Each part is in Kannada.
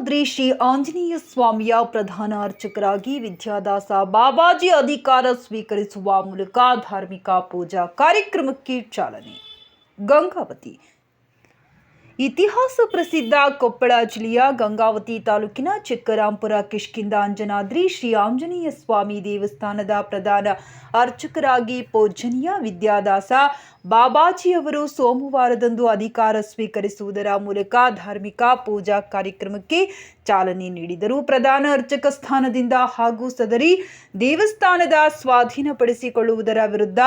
ಅಂಜನಾದ್ರಿ ಶ್ರೀ ಆಂಜನೇಯ ಸ್ವಾಮಿಯ ಪ್ರಧಾನ ಅರ್ಚಕರಾಗಿ ವಿದ್ಯಾದಾಸ ಬಾಬಾಜಿ ಅಧಿಕಾರ ಸ್ವೀಕರಿಸುವ ಮೂಲಕ ಧಾರ್ಮಿಕ ಪೂಜಾ ಕಾರ್ಯಕ್ರಮಕ್ಕೆ ಚಾಲನೆ. ಗಂಗಾವತಿ. ಇತಿಹಾಸ ಪ್ರಸಿದ್ಧ ಕೊಪ್ಪಳ ಜಿಲ್ಲೆಯ ಗಂಗಾವತಿ ತಾಲೂಕಿನ ಚಿಕ್ಕರಾಂಪುರ ಕಿಷ್ಕಿಂದ ಅಂಜನಾದ್ರಿ ಶ್ರೀ ಆಂಜನೇಯ ಸ್ವಾಮಿ ದೇವಸ್ಥಾನದ ಪ್ರಧಾನ ಅರ್ಚಕರಾಗಿ ಪೂಜನೀಯ ವಿದ್ಯಾದಾಸ ಬಾಬಾಜಿಯವರು ಸೋಮವಾರದಂದು ಅಧಿಕಾರ ಸ್ವೀಕರಿಸುವುದರ ಮೂಲಕ ಧಾರ್ಮಿಕ ಪೂಜಾ ಕಾರ್ಯಕ್ರಮಕ್ಕೆ ಚಾಲನೆ ನೀಡಿದರು. ಪ್ರಧಾನ ಅರ್ಚಕ ಸ್ಥಾನದಿಂದ ಹಾಗೂ ಸದರಿ ದೇವಸ್ಥಾನದ ಸ್ವಾಧೀನಪಡಿಸಿಕೊಳ್ಳುವುದರ ವಿರುದ್ಧ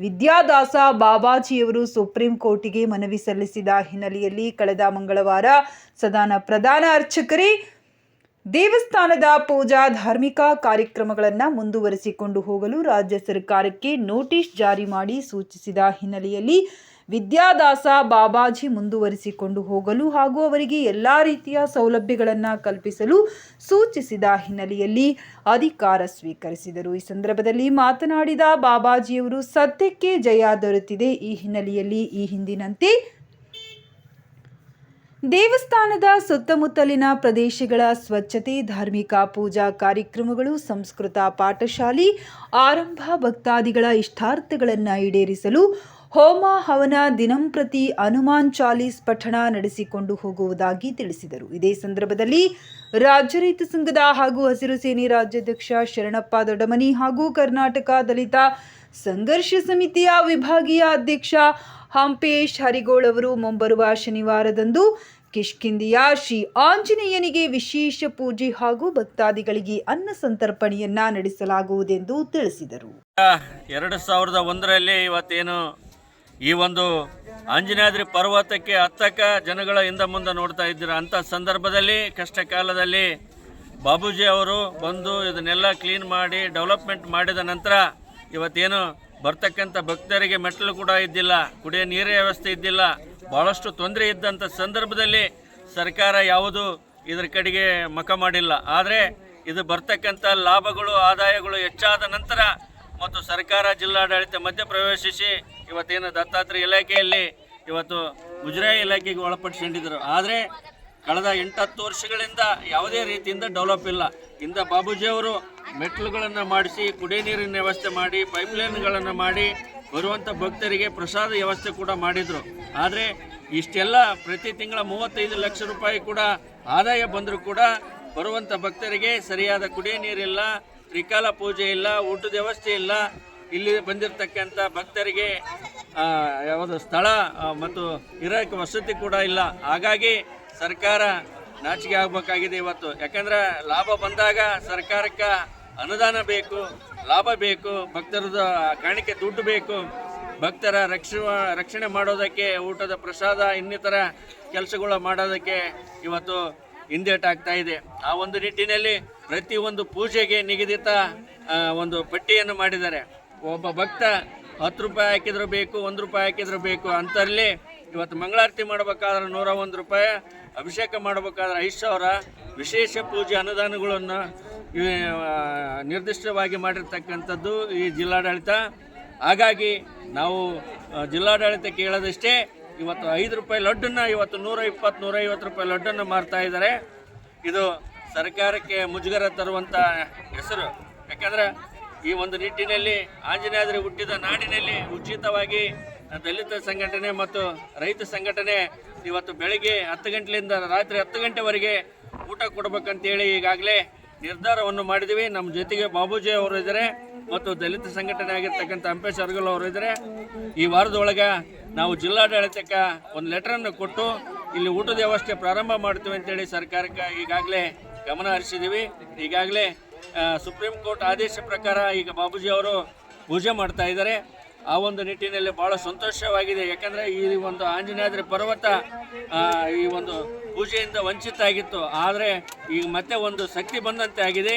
ವಿದ್ಯಾದಾಸ ಬಾಬಾಜಿಯವರು ಸುಪ್ರೀಂ ಕೋರ್ಟಿಗೆ ಮನವಿ ಸಲ್ಲಿಸಿದ ಹಿನ್ನೆಲೆಯಲ್ಲಿ ಕಳೆದ ಮಂಗಳವಾರ ಸದಾನ ಪ್ರಧಾನ ಅರ್ಚಕರೇ ದೇವಸ್ಥಾನದ ಪೂಜಾ ಧಾರ್ಮಿಕ ಕಾರ್ಯಕ್ರಮಗಳನ್ನು ಮುಂದುವರಿಸಿಕೊಂಡು ಹೋಗಲು ರಾಜ್ಯ ಸರ್ಕಾರಕ್ಕೆ ನೋಟಿಸ್ ಜಾರಿ ಮಾಡಿ ಸೂಚಿಸಿದ ಹಿನ್ನೆಲೆಯಲ್ಲಿ ವಿದ್ಯಾದಾಸ ಬಾಬಾಜಿ ಮುಂದುವರಿಸಿಕೊಂಡು ಹೋಗಲು ಹಾಗೂ ಅವರಿಗೆ ಎಲ್ಲ ರೀತಿಯ ಸೌಲಭ್ಯಗಳನ್ನು ಕಲ್ಪಿಸಲು ಸೂಚಿಸಿದ ಹಿನ್ನೆಲೆಯಲ್ಲಿ ಅಧಿಕಾರ ಸ್ವೀಕರಿಸಿದರು. ಈ ಸಂದರ್ಭದಲ್ಲಿ ಮಾತನಾಡಿದ ಬಾಬಾಜಿಯವರು, ಸತ್ಯಕ್ಕೆ ಜಯ ದೊರೆತಿದೆ. ಈ ಹಿನ್ನೆಲೆಯಲ್ಲಿ ಈ ಹಿಂದಿನಂತೆ ದೇವಸ್ಥಾನದ ಸುತ್ತಮುತ್ತಲಿನ ಪ್ರದೇಶಗಳ ಸ್ವಚ್ಛತೆ, ಧಾರ್ಮಿಕ ಪೂಜಾ ಕಾರ್ಯಕ್ರಮಗಳು, ಸಂಸ್ಕೃತ ಪಾಠಶಾಲೆ, ಆರಂಭ ಭಕ್ತಾದಿಗಳ ಇಷ್ಟಾರ್ಥಗಳನ್ನು ಈಡೇರಿಸಲು ಹೋಮ ಹವನ ದಿನಂಪ್ರತಿ ಹನುಮಾನ್ ಚಾಲೀಸ್ ಪಠಣ ನಡೆಸಿಕೊಂಡು ಹೋಗುವುದಾಗಿ ತಿಳಿಸಿದರು. ಇದೇ ಸಂದರ್ಭದಲ್ಲಿ ರಾಜ್ಯ ರೈತ ಸಂಘದ ಹಾಗೂ ಹಸಿರು ಸೇನೆ ರಾಜ್ಯಾಧ್ಯಕ್ಷ ಶರಣಪ್ಪ ದೊಡ್ಡಮನಿ ಹಾಗೂ ಕರ್ನಾಟಕ ದಲಿತ ಸಂಘರ್ಷ ಸಮಿತಿಯ ವಿಭಾಗೀಯ ಅಧ್ಯಕ್ಷ ಹಂಪೇಶ್ ಹರಿಗೋಳ್ ಅವರು ಮುಂಬರುವ ಶನಿವಾರದಂದು ಕಿಷ್ಕಿಂದಿಯ ಶ್ರೀ ಆಂಜನೇಯನಿಗೆ ವಿಶೇಷ ಪೂಜೆ ಹಾಗೂ ಭಕ್ತಾದಿಗಳಿಗೆ ಅನ್ನ ಸಂತರ್ಪಣೆಯನ್ನ ನಡೆಸಲಾಗುವುದೆಂದು ತಿಳಿಸಿದರು. ಎರಡು ಸಾವಿರದ ಒಂದರಲ್ಲಿ ಇವತ್ತೇನು ಈ ಒಂದು ಆಂಜನೇಯದ್ರಿ ಪರ್ವತಕ್ಕೆ ಹತ್ತಕ ಜನಗಳ ಹಿಂದ ಮುಂದೆ ನೋಡ್ತಾ ಇದ್ದೀರ? ಅಂಥ ಸಂದರ್ಭದಲ್ಲಿ, ಕಷ್ಟ ಕಾಲದಲ್ಲಿ ಬಾಬೂಜಿ ಅವರು ಬಂದು ಇದನ್ನೆಲ್ಲ ಕ್ಲೀನ್ ಮಾಡಿ ಡೆವಲಪ್ಮೆಂಟ್ ಮಾಡಿದ ನಂತರ ಇವತ್ತೇನು ಬರ್ತಕ್ಕಂಥ ಭಕ್ತರಿಗೆ ಮೆಟ್ಟಲು ಕೂಡ ಇದ್ದಿಲ್ಲ, ಕುಡಿಯೋ ನೀರಿನ ವ್ಯವಸ್ಥೆ ಇದ್ದಿಲ್ಲ ಭಾಳಷ್ಟು ತೊಂದರೆ ಇದ್ದಂಥ ಸಂದರ್ಭದಲ್ಲಿ ಸರ್ಕಾರ ಯಾವುದು ಇದರ ಕಡೆಗೆ ಮಖ ಮಾಡಿಲ್ಲ. ಆದರೆ ಇದು ಬರ್ತಕ್ಕಂಥ ಲಾಭಗಳು, ಆದಾಯಗಳು ಹೆಚ್ಚಾದ ನಂತರ ಮತ್ತು ಸರ್ಕಾರ ಜಿಲ್ಲಾಡಳಿತ ಮಧ್ಯ ಪ್ರವೇಶಿಸಿ ಇವತ್ತೇನು ದತ್ತಾತ್ರೇಯ ಇಲಾಖೆಯಲ್ಲಿ ಇವತ್ತು ಮುಜರಾಯಿ ಇಲಾಖೆಗೆ ಒಳಪಡಿಸ್ಕೊಂಡಿದ್ದರು. ಆದರೆ ಕಳೆದ ಎಂಟತ್ತು ವರ್ಷಗಳಿಂದ ಯಾವುದೇ ರೀತಿಯಿಂದ ಡೆವಲಪ್ ಇಲ್ಲ. ಇಂದ ಬಾಬೂಜಿ ಅವರು ಮೆಟ್ಲುಗಳನ್ನು ಮಾಡಿಸಿ, ಕುಡಿಯ ನೀರಿನ ವ್ಯವಸ್ಥೆ ಮಾಡಿ, ಪೈಪ್ಲೈನ್ಗಳನ್ನು ಮಾಡಿ ಬರುವಂಥ ಭಕ್ತರಿಗೆ ಪ್ರಸಾದ ವ್ಯವಸ್ಥೆ ಕೂಡ ಮಾಡಿದರು. ಆದರೆ ಇಷ್ಟೆಲ್ಲ ಪ್ರತಿ ತಿಂಗಳ ಮೂವತ್ತೈದು ಲಕ್ಷ ರೂಪಾಯಿ ಕೂಡ ಆದಾಯ ಬಂದರೂ ಕೂಡ ಬರುವಂಥ ಭಕ್ತರಿಗೆ ಸರಿಯಾದ ಕುಡಿಯ ನೀರಿಲ್ಲ, ತ್ರಿಕಾಲ ಪೂಜೆ ಇಲ್ಲ, ಊಟದ ವ್ಯವಸ್ಥೆ ಇಲ್ಲ. ಇಲ್ಲಿ ಬಂದಿರತಕ್ಕಂಥ ಭಕ್ತರಿಗೆ ಯಾವುದು ಸ್ಥಳ ಮತ್ತು ಇರೋಕ್ಕೆ ವಸತಿ ಕೂಡ ಇಲ್ಲ. ಹಾಗಾಗಿ ಸರ್ಕಾರ ನಾಚಿಕೆ ಆಗಬೇಕಾಗಿದೆ ಇವತ್ತು. ಯಾಕಂದ್ರೆ ಲಾಭ ಬಂದಾಗ ಸರ್ಕಾರಕ್ಕೆ ಅನುದಾನ ಬೇಕು, ಲಾಭ ಬೇಕು, ಭಕ್ತರದ ಕಾಣಿಕೆ ದುಡ್ಡು ಬೇಕು, ಭಕ್ತರ ರಕ್ಷ ರಕ್ಷಣೆ ಮಾಡೋದಕ್ಕೆ, ಊಟದ ಪ್ರಸಾದ, ಇನ್ನಿತರ ಕೆಲಸಗಳು ಮಾಡೋದಕ್ಕೆ ಇವತ್ತು ಹಿಂದೇಟಾಗ್ತಾ ಇದೆ. ಆ ಒಂದು ನಿಟ್ಟಿನಲ್ಲಿ ಪ್ರತಿಯೊಂದು ಪೂಜೆಗೆ ನಿಗದಿತ ಒಂದು ಪಟ್ಟಿಯನ್ನು ಮಾಡಿದ್ದಾರೆ. ಒಬ್ಬ ಭಕ್ತ ಹತ್ತು ರೂಪಾಯಿ ಹಾಕಿದ್ರು ಬೇಕು, ಒಂದು ರೂಪಾಯಿ ಹಾಕಿದ್ರು ಬೇಕು ಅಂತಲ್ಲಿ ಇವತ್ತು ಮಂಗಳಾರತಿ ಮಾಡಬೇಕಾದ್ರೆ ನೂರ ಒಂದು ರೂಪಾಯಿ, ಅಭಿಷೇಕ ಮಾಡಬೇಕಾದ್ರೆ ಐದು ಸಾವಿರ ವಿಶೇಷ ಪೂಜೆ ಅನುದಾನಗಳನ್ನು ನಿರ್ದಿಷ್ಟವಾಗಿ ಮಾಡಿರ್ತಕ್ಕಂಥದ್ದು ಈ ಜಿಲ್ಲಾಡಳಿತ. ಹಾಗಾಗಿ ನಾವು ಜಿಲ್ಲಾಡಳಿತ ಕೇಳದಷ್ಟೇ ಇವತ್ತು ಐದು ರೂಪಾಯಿ ಲಡ್ಡನ್ನು ಇವತ್ತು ನೂರ ಇಪ್ಪತ್ತು, ನೂರ ಐವತ್ತು ರೂಪಾಯಿ ಲಡ್ಡನ್ನು ಮಾರ್ತಾ ಇದ್ದಾರೆ. ಇದು ಸರ್ಕಾರಕ್ಕೆ ಮುಜುಗರ ತರುವಂಥ ಹೆಸರು. ಯಾಕಂದ್ರೆ ಈ ಒಂದು ನಿಟ್ಟಿನಲ್ಲಿ ಆಂಜನೇಯಾದ್ರಿ ಹುಟ್ಟಿದ ನಾಡಿನಲ್ಲಿ ಉಚಿತವಾಗಿ ದಲಿತ ಸಂಘಟನೆ ಮತ್ತು ರೈತ ಸಂಘಟನೆ ಇವತ್ತು ಬೆಳಗ್ಗೆ ಹತ್ತು ಗಂಟೆಯಿಂದ ರಾತ್ರಿ ಹತ್ತು ಗಂಟೆವರೆಗೆ ಊಟ ಕೊಡಬೇಕಂತೇಳಿ ಈಗಾಗಲೇ ನಿರ್ಧಾರವನ್ನು ಮಾಡಿದ್ದೀವಿ. ನಮ್ಮ ಜೊತೆಗೆ ಬಾಬೂಜಿ ಅವರು ಇದ್ದಾರೆ ಮತ್ತು ದಲಿತ ಸಂಘಟನೆ ಆಗಿರ್ತಕ್ಕಂಥ ಅಂಪೇಶ್ ಅರ್ಗಲ್ ಅವರು ಇದ್ದಾರೆ. ಈ ವಾರದೊಳಗೆ ನಾವು ಜಿಲ್ಲಾಡಳಿತಕ್ಕೆ ಒಂದು ಲೆಟರನ್ನು ಕೊಟ್ಟು ಇಲ್ಲಿ ಊಟದ ವ್ಯವಸ್ಥೆ ಪ್ರಾರಂಭ ಮಾಡ್ತೀವಿ ಅಂತೇಳಿ ಸರ್ಕಾರಕ್ಕೆ ಈಗಾಗಲೇ ಗಮನ ಹರಿಸಿದ್ದೀವಿ. ಈಗಾಗಲೇ ಸುಪ್ರೀಂ ಕೋರ್ಟ್ ಆದೇಶ ಪ್ರಕಾರ ಈಗ ಬಾಬೂಜಿ ಅವರು ಪೂಜೆ ಮಾಡ್ತಾ ಇದ್ದಾರೆ. ಆ ಒಂದು ನಿಟ್ಟಿನಲ್ಲಿ ಭಾಳ ಸಂತೋಷವಾಗಿದೆ. ಯಾಕಂದರೆ ಈ ಒಂದು ಆಂಜನೇಯಾದ್ರಿ ಪರ್ವತ ಈ ಒಂದು ಪೂಜೆಯಿಂದ ವಂಚಿತ ಆಗಿತ್ತು. ಆದರೆ ಈಗ ಮತ್ತೆ ಒಂದು ಶಕ್ತಿ ಬಂದಂತೆ ಆಗಿದೆ.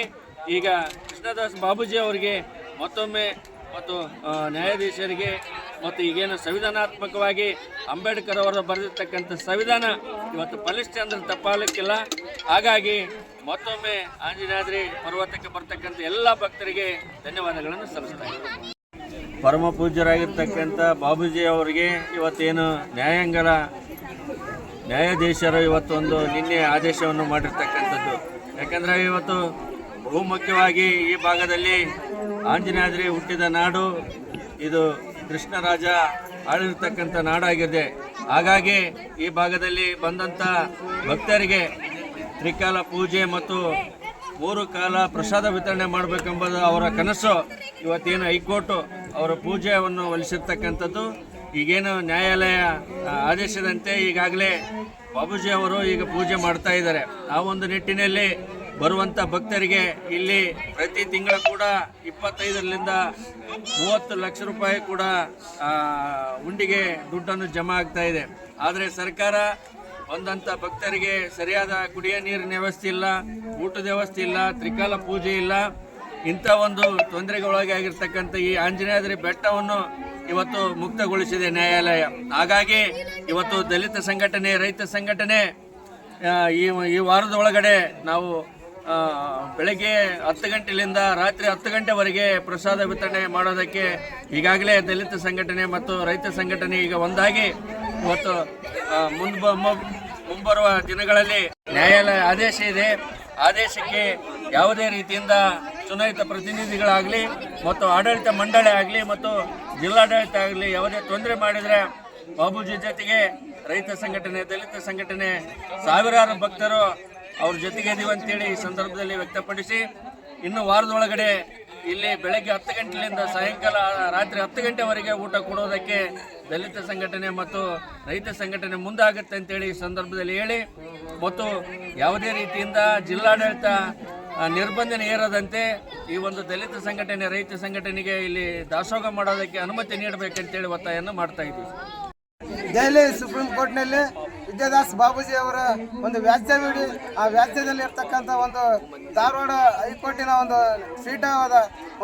ಈಗ ಕೃಷ್ಣದಾಸ್ ಬಾಬೂಜಿ ಅವರಿಗೆ ಮತ್ತೊಮ್ಮೆ ಮತ್ತು ನ್ಯಾಯಾಧೀಶರಿಗೆ ಮತ್ತು ಈಗೇನು ಸಂವಿಧಾನಾತ್ಮಕವಾಗಿ ಅಂಬೇಡ್ಕರ್ ಅವರು ಬರೆದಿರ್ತಕ್ಕಂಥ ಸಂವಿಧಾನ ಇವತ್ತು ಫಲಿಷ್ಠ ಅಂದ್ರೆ ತಪ್ಪಾಗಲಿಕ್ಕಿಲ್ಲ. ಹಾಗಾಗಿ ಮತ್ತೊಮ್ಮೆ ಆಂಜನೇಯಾದ್ರಿ ಪರ್ವತಕ್ಕೆ ಬರ್ತಕ್ಕಂಥ ಎಲ್ಲ ಭಕ್ತರಿಗೆ ಧನ್ಯವಾದಗಳನ್ನು ಸಲ್ಲಿಸ್ತಾ ಪರಮ ಪೂಜ್ಯರಾಗಿರ್ತಕ್ಕಂಥ ಬಾಬೂಜಿ ಅವರಿಗೆ ಇವತ್ತೇನು ನ್ಯಾಯಾಂಗದ ನ್ಯಾಯಾಧೀಶರು ಇವತ್ತೊಂದು ನಿನ್ನೆ ಆದೇಶವನ್ನು ಮಾಡಿರ್ತಕ್ಕಂಥದ್ದು. ಯಾಕಂದರೆ ಇವತ್ತು ಬಹುಮುಖ್ಯವಾಗಿ ಈ ಭಾಗದಲ್ಲಿ ಆಂಜನೇಯಾದ್ರಿ ಹುಟ್ಟಿದ ನಾಡು, ಇದು ಕೃಷ್ಣರಾಜ ಆಳಿರ್ತಕ್ಕಂಥ ನಾಡಾಗಿದೆ. ಹಾಗಾಗಿ ಈ ಭಾಗದಲ್ಲಿ ಬಂದಂಥ ಭಕ್ತರಿಗೆ ತ್ರಿಕಾಲ ಪೂಜೆ ಮತ್ತು ಮೂರು ಕಾಲ ಪ್ರಸಾದ ವಿತರಣೆ ಮಾಡಬೇಕೆಂಬುದು ಅವರ ಕನಸು. ಇವತ್ತೇನು ಹೈಕೋರ್ಟು ಅವರ ಪೂಜೆಯನ್ನು ಒಲಿಸಿರ್ತಕ್ಕಂಥದ್ದು. ಈಗೇನು ನ್ಯಾಯಾಲಯ ಆದೇಶದಂತೆ ಈಗಾಗಲೇ ಬಾಬೂಜಿ ಅವರು ಈಗ ಪೂಜೆ ಮಾಡ್ತಾ ಇದ್ದಾರೆ. ಆ ಒಂದು ನಿಟ್ಟಿನಲ್ಲಿ ಬರುವಂಥ ಭಕ್ತರಿಗೆ ಇಲ್ಲಿ ಪ್ರತಿ ತಿಂಗಳ ಕೂಡ ಇಪ್ಪತ್ತೈದರಿಂದ ಮೂವತ್ತು ಲಕ್ಷ ರೂಪಾಯಿ ಕೂಡ ಉಂಡಿಗೆ ದುಡ್ಡನ್ನು ಜಮಾ ಆಗ್ತಾ ಇದೆ. ಆದರೆ ಸರ್ಕಾರ ಬಂದಂಥ ಭಕ್ತರಿಗೆ ಸರಿಯಾದ ಕುಡಿಯ ನೀರಿನ ವ್ಯವಸ್ಥೆ ಇಲ್ಲ, ಊಟದ ವ್ಯವಸ್ಥೆ ಇಲ್ಲ, ತ್ರಿಕಾಲ ಪೂಜೆ ಇಲ್ಲ. ಇಂಥ ಒಂದು ತೊಂದರೆಗೊಳಗೆ ಆಗಿರ್ತಕ್ಕಂಥ ಈ ಆಂಜನೇಯದ್ರಿ ಬೆಟ್ಟವನ್ನು ಇವತ್ತು ಮುಕ್ತಗೊಳಿಸಿದೆ ನ್ಯಾಯಾಲಯ. ಹಾಗಾಗಿ ಇವತ್ತು ದಲಿತ ಸಂಘಟನೆ, ರೈತ ಸಂಘಟನೆ ಈ ಈ ವಾರದ ಒಳಗಡೆ ನಾವು ಬೆಳಗ್ಗೆ ಹತ್ತು ಗಂಟೆಯಿಂದ ರಾತ್ರಿ ಹತ್ತು ಗಂಟೆವರೆಗೆ ಪ್ರಸಾದ ವಿತರಣೆ ಮಾಡೋದಕ್ಕೆ ಈಗಾಗಲೇ ದಲಿತ ಸಂಘಟನೆ ಮತ್ತು ರೈತ ಸಂಘಟನೆ ಈಗ ಒಂದಾಗಿ ಇವತ್ತು ಮುಂದ್ ಮುಂಬರುವ ದಿನಗಳಲ್ಲಿ ನ್ಯಾಯಾಲಯ ಆದೇಶ ಇದೆ. ಆದೇಶಕ್ಕೆ ಯಾವುದೇ ರೀತಿಯಿಂದ ಚುನಾಯಿತ ಪ್ರತಿನಿಧಿಗಳಾಗಲಿ ಮತ್ತು ಆಡಳಿತ ಮಂಡಳಿ ಆಗಲಿ ಮತ್ತು ಜಿಲ್ಲಾಡಳಿತ ಆಗಲಿ ಯಾವುದೇ ತೊಂದರೆ ಮಾಡಿದರೆ ಬಾಬೂಜಿ ಜೊತೆಗೆ ರೈತ ಸಂಘಟನೆ, ದಲಿತ ಸಂಘಟನೆ, ಸಾವಿರಾರು ಭಕ್ತರು ಅವ್ರ ಜೊತೆಗೆ ಇದೀವಿ ಅಂತೇಳಿ ಈ ಸಂದರ್ಭದಲ್ಲಿ ವ್ಯಕ್ತಪಡಿಸಿ ಇನ್ನು ವಾರದೊಳಗಡೆ ಇಲ್ಲಿ ಬೆಳಗ್ಗೆ ಹತ್ತು ಗಂಟೆಯಿಂದ ಸಾಯಂಕಾಲ, ರಾತ್ರಿ ಹತ್ತು ಗಂಟೆವರೆಗೆ ಊಟ ಕೊಡೋದಕ್ಕೆ ದಲಿತ ಸಂಘಟನೆ ಮತ್ತು ರೈತ ಸಂಘಟನೆ ಮುಂದಾಗುತ್ತೆ ಅಂತೇಳಿ ಈ ಸಂದರ್ಭದಲ್ಲಿ ಹೇಳಿ. ಮತ್ತು ಯಾವುದೇ ರೀತಿಯಿಂದ ಜಿಲ್ಲಾಡಳಿತ ನಿರ್ಬಂಧನೆ ಏರದಂತೆ ಈ ಒಂದು ದಲಿತ ಸಂಘಟನೆ, ರೈತ ಸಂಘಟನೆಗೆ ಇಲ್ಲಿ ದಾಸೋಹ ಮಾಡೋದಕ್ಕೆ ಅನುಮತಿ ನೀಡಬೇಕಂತೇಳಿ ಒತ್ತಾಯವನ್ನು ಮಾಡ್ತಾ ಇದ್ದೀವಿ. ದೆಹಲಿ ಸುಪ್ರೀಂ ಕೋರ್ಟ್ನಲ್ಲಿ ವಿದ್ಯಾದಾಸ್ ಬಾಬೂಜಿ ಅವರ ಒಂದು ವ್ಯಾಜ್ಯವಿಡಿ ಆ ವ್ಯಾಜ್ಯದಲ್ಲಿ ಇರ್ತಕ್ಕಂಥ ಒಂದು ಧಾರವಾಡ ಹೈಕೋರ್ಟಿನ ಒಂದು ಸ್ವೀಟವಾದ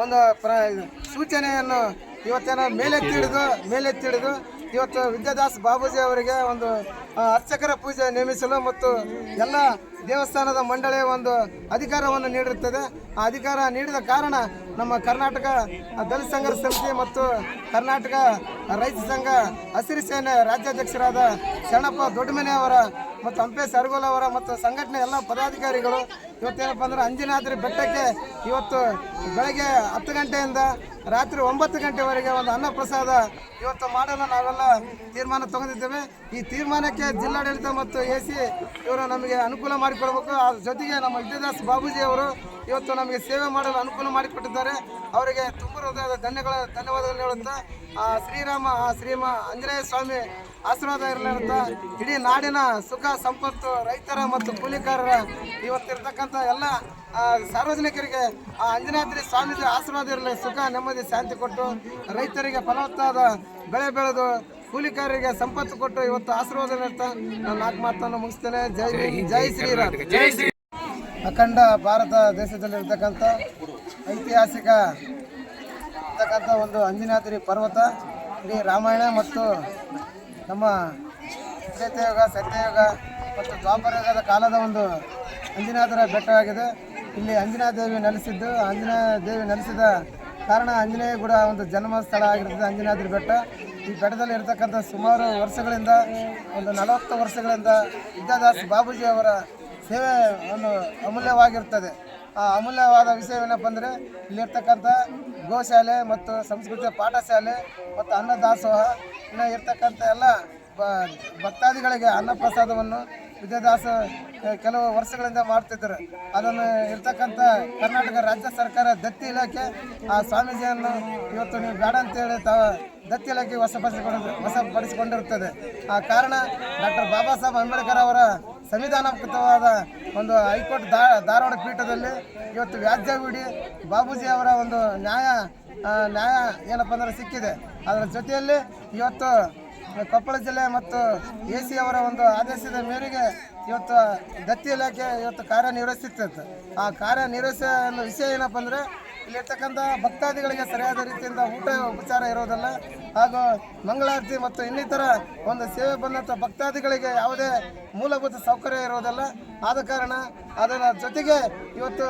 ಒಂದು ಪ್ರ ಸೂಚನೆಯನ್ನು ಇವತ್ತೇನೋ ಮೇಲೆತ್ತಿಡಿದು ಮೇಲೆತ್ತಿಡಿದು ಇವತ್ತು ವಿದ್ಯಾದಾಸ್ ಬಾಬೂಜಿ ಅವರಿಗೆ ಒಂದು ಅರ್ಚಕರ ಪೂಜೆ ನೇಮಿಸಲು ಮತ್ತು ಎಲ್ಲ ದೇವಸ್ಥಾನದ ಮಂಡಳಿಯ ಒಂದು ಅಧಿಕಾರವನ್ನು ನೀಡಿರುತ್ತದೆ. ಆ ಅಧಿಕಾರ ನೀಡಿದ ಕಾರಣ ನಮ್ಮ ಕರ್ನಾಟಕ ದಲಿತ ಸಂಘರ್ಷ ಸಮಿತಿ ಮತ್ತು ಕರ್ನಾಟಕ ರೈತ ಸಂಘ ಹಸಿರು ಸೇನೆ ರಾಜ್ಯಾಧ್ಯಕ್ಷರಾದ ಶರಣಪ್ಪ ದೊಡ್ಡಮನೆ ಅವರ ಮತ್ತು ಹಂಪೆ ಸರ್ಗೋಲ್ ಅವರ ಮತ್ತು ಸಂಘಟನೆ ಎಲ್ಲ ಪದಾಧಿಕಾರಿಗಳು ಇವತ್ತೇನಪ್ಪ ಅಂದ್ರೆ ಅಂಜನಾದ್ರಿ ಬೆಟ್ಟಕ್ಕೆ ಇವತ್ತು ಬೆಳಗ್ಗೆ ಹತ್ತು ಗಂಟೆಯಿಂದ ರಾತ್ರಿ ಒಂಬತ್ತು ಗಂಟೆವರೆಗೆ ಒಂದು ಅನ್ನಪ್ರಸಾದ ಇವತ್ತು ಮಾಡಲು ನಾವೆಲ್ಲ ತೀರ್ಮಾನ ತಗೊಂಡಿದ್ದೇವೆ. ಈ ತೀರ್ಮಾನಕ್ಕೆ ಜಿಲ್ಲಾಡಳಿತ ಮತ್ತು ಎ ಸಿ ಇವರು ನಮಗೆ ಅನುಕೂಲ ಮಾಡಿಕೊಡ್ಬೇಕು. ಅದ್ರ ಜೊತೆಗೆ ನಮ್ಮ ವಿದ್ಯಾದಾಸ್ ಬಾಬೂಜಿ ಅವರು ಇವತ್ತು ನಮಗೆ ಸೇವೆ ಮಾಡಲು ಅನುಕೂಲ ಮಾಡಿಕೊಟ್ಟಿದ್ದಾರೆ. ಅವರಿಗೆ ತುಂಬ ಹೃದಯದ ಧನ್ಯಗಳ ಧನ್ಯವಾದಗಳು ಹೇಳುತ್ತಾ ಆ ಶ್ರೀರಾಮ ಆ ಶ್ರೀಮ ಆಂಜನೇಯ ಸ್ವಾಮಿ ಆಶೀರ್ವಾದ ಇರಲಿ ಅಂತ ಇಡೀ ನಾಡಿನ ಸುಖ ಸಂಪತ್ತು ರೈತರ ಮತ್ತು ಕೂಲಿಕಾರರ ಇವತ್ತಿರ್ತಕ್ಕಂಥ ಎಲ್ಲ ಸಾರ್ವಜನಿಕರಿಗೆ ಆ ಅಂಜನಾದ್ರಿ ಸ್ವಾಮೀಜಿ ಆಶೀರ್ವಾದ ಇರಲಿ ಸುಖ ನೆಮ್ಮದಿ ಶಾಂತಿ ಕೊಟ್ಟು ರೈತರಿಗೆ ಫಲವತ್ತಾದ ಬೆಳೆ ಬೆಳೆದು ಕೂಲಿಕಾರರಿಗೆ ಸಂಪತ್ತು ಕೊಟ್ಟು ಇವತ್ತು ಆಶೀರ್ವಾದ ಇರ್ತಾ ನಾನು ನಾಲ್ಕು ಮಾತನ್ನು ಮುಗಿಸ್ತೇನೆ. ಜೈ ಜೈ ಶ್ರೀರಾಮ್. ಅಖಂಡ ಭಾರತ ದೇಶದಲ್ಲಿರ್ತಕ್ಕಂಥ ಐತಿಹಾಸಿಕ ಇರ್ತಕ್ಕಂಥ ಒಂದು ಅಂಜನಾದ್ರಿ ಪರ್ವತ, ಇಡೀ ರಾಮಾಯಣ ಮತ್ತು ನಮ್ಮ ತ್ರೇತಯುಗ ಸತ್ಯಯುಗ ಮತ್ತು ದ್ವಾಪರಯುಗದ ಕಾಲದ ಒಂದು ಅಂಜನಾದ್ರ ಬೆಟ್ಟವಾಗಿದೆ. ಇಲ್ಲಿ ಅಂಜನಾದೇವಿ ನೆಲೆಸಿದ್ದು ಅಂಜನಾದೇವಿ ದೇವಿ ನೆಲೆಸಿದ ಕಾರಣ ಆಂಜನೇಯ ಗುಡ ಒಂದು ಜನ್ಮ ಸ್ಥಳ ಆಗಿರ್ತದೆ, ಅಂಜನಾದ್ರಿ ಬೆಟ್ಟ. ಈ ಬೆಟ್ಟದಲ್ಲಿ ಇರತಕ್ಕಂಥ ಸುಮಾರು ವರ್ಷಗಳಿಂದ, ಒಂದು ನಲವತ್ತು ವರ್ಷಗಳಿಂದ ವಿದ್ಯಾದಾಸ್ ಬಾಬೂಜಿ ಅವರ ಸೇವೆ ಒಂದು ಅಮೂಲ್ಯವಾಗಿರ್ತದೆ. ಆ ಅಮೂಲ್ಯವಾದ ವಿಷಯವೇನಪ್ಪ ಅಂದರೆ ಇಲ್ಲಿರ್ತಕ್ಕಂಥ ಗೋಶಾಲೆ ಮತ್ತು ಸಂಸ್ಕೃತಿಯ ಪಾಠಶಾಲೆ ಮತ್ತು ಅನ್ನದಾಸೋಹ, ಇನ್ನು ಇರ್ತಕ್ಕಂಥ ಎಲ್ಲ ಬ ಭಕ್ತಾದಿಗಳಿಗೆ ಅನ್ನಪ್ರಸಾದವನ್ನು ವಿದ್ಯಾದಾಸ ಕೆಲವು ವರ್ಷಗಳಿಂದ ಮಾಡ್ತಿದ್ದರು. ಅದನ್ನು ಇರ್ತಕ್ಕಂಥ ಕರ್ನಾಟಕ ರಾಜ್ಯ ಸರ್ಕಾರ ದತ್ತಿ ಇಲಾಖೆ, ಆ ಸ್ವಾಮೀಜಿಯನ್ನು ಇವತ್ತು ನೀವು ಬೇಡ ಅಂತೇಳಿ ತಾವ ದತ್ತಿ ಇಲಾಖೆ ವಶಪಡಿಸಿಕೊಂಡು, ವಶಪಡಿಸಿಕೊಂಡಿರುತ್ತದೆ. ಆ ಕಾರಣ ಡಾಕ್ಟರ್ ಬಾಬಾ ಸಾಹೇಬ್ ಅಂಬೇಡ್ಕರ್ ಅವರ ಸಂವಿಧಾನಾತ್ಮಕವಾದ ಒಂದು ಹೈಕೋರ್ಟ್ ಧಾರವಾಡ ಪೀಠದಲ್ಲಿ ಇವತ್ತು ವ್ಯಾಜ್ಯ ಬಿಡಿ ಬಾಬೂಜಿ ಅವರ ಒಂದು ನ್ಯಾಯ ನ್ಯಾಯ ಏನಪ್ಪ ಅಂದರೆ ಸಿಕ್ಕಿದೆ. ಅದರ ಜೊತೆಯಲ್ಲಿ ಇವತ್ತು ಕೊಪ್ಪಳ ಜಿಲ್ಲೆ ಮತ್ತು ಎ ಸಿ ಅವರ ಒಂದು ಆದೇಶದ ಮೇರೆಗೆ ಇವತ್ತು ದತ್ತಿ ಇಲಾಖೆ ಇವತ್ತು ಕಾರ್ಯನಿರ್ವಹಿಸುತ್ತಿತ್ತು. ಆ ಕಾರ್ಯನಿರ್ವಹಿಸೋ ವಿಷಯ ಏನಪ್ಪ ಅಂದರೆ ಇಲ್ಲಿರ್ತಕ್ಕಂಥ ಭಕ್ತಾದಿಗಳಿಗೆ ಸರಿಯಾದ ರೀತಿಯಿಂದ ಊಟ ಉಪಚಾರ ಇರೋದಲ್ಲ. ಹಾಗೂ ಮಂಗಳಾರತಿ ಮತ್ತು ಇನ್ನಿತರ ಒಂದು ಸೇವೆ ಬಂದಂಥ ಭಕ್ತಾದಿಗಳಿಗೆ ಯಾವುದೇ ಮೂಲಭೂತ ಸೌಕರ್ಯ ಇರೋದಲ್ಲ. ಆದ ಕಾರಣ ಅದರ ಜೊತೆಗೆ ಇವತ್ತು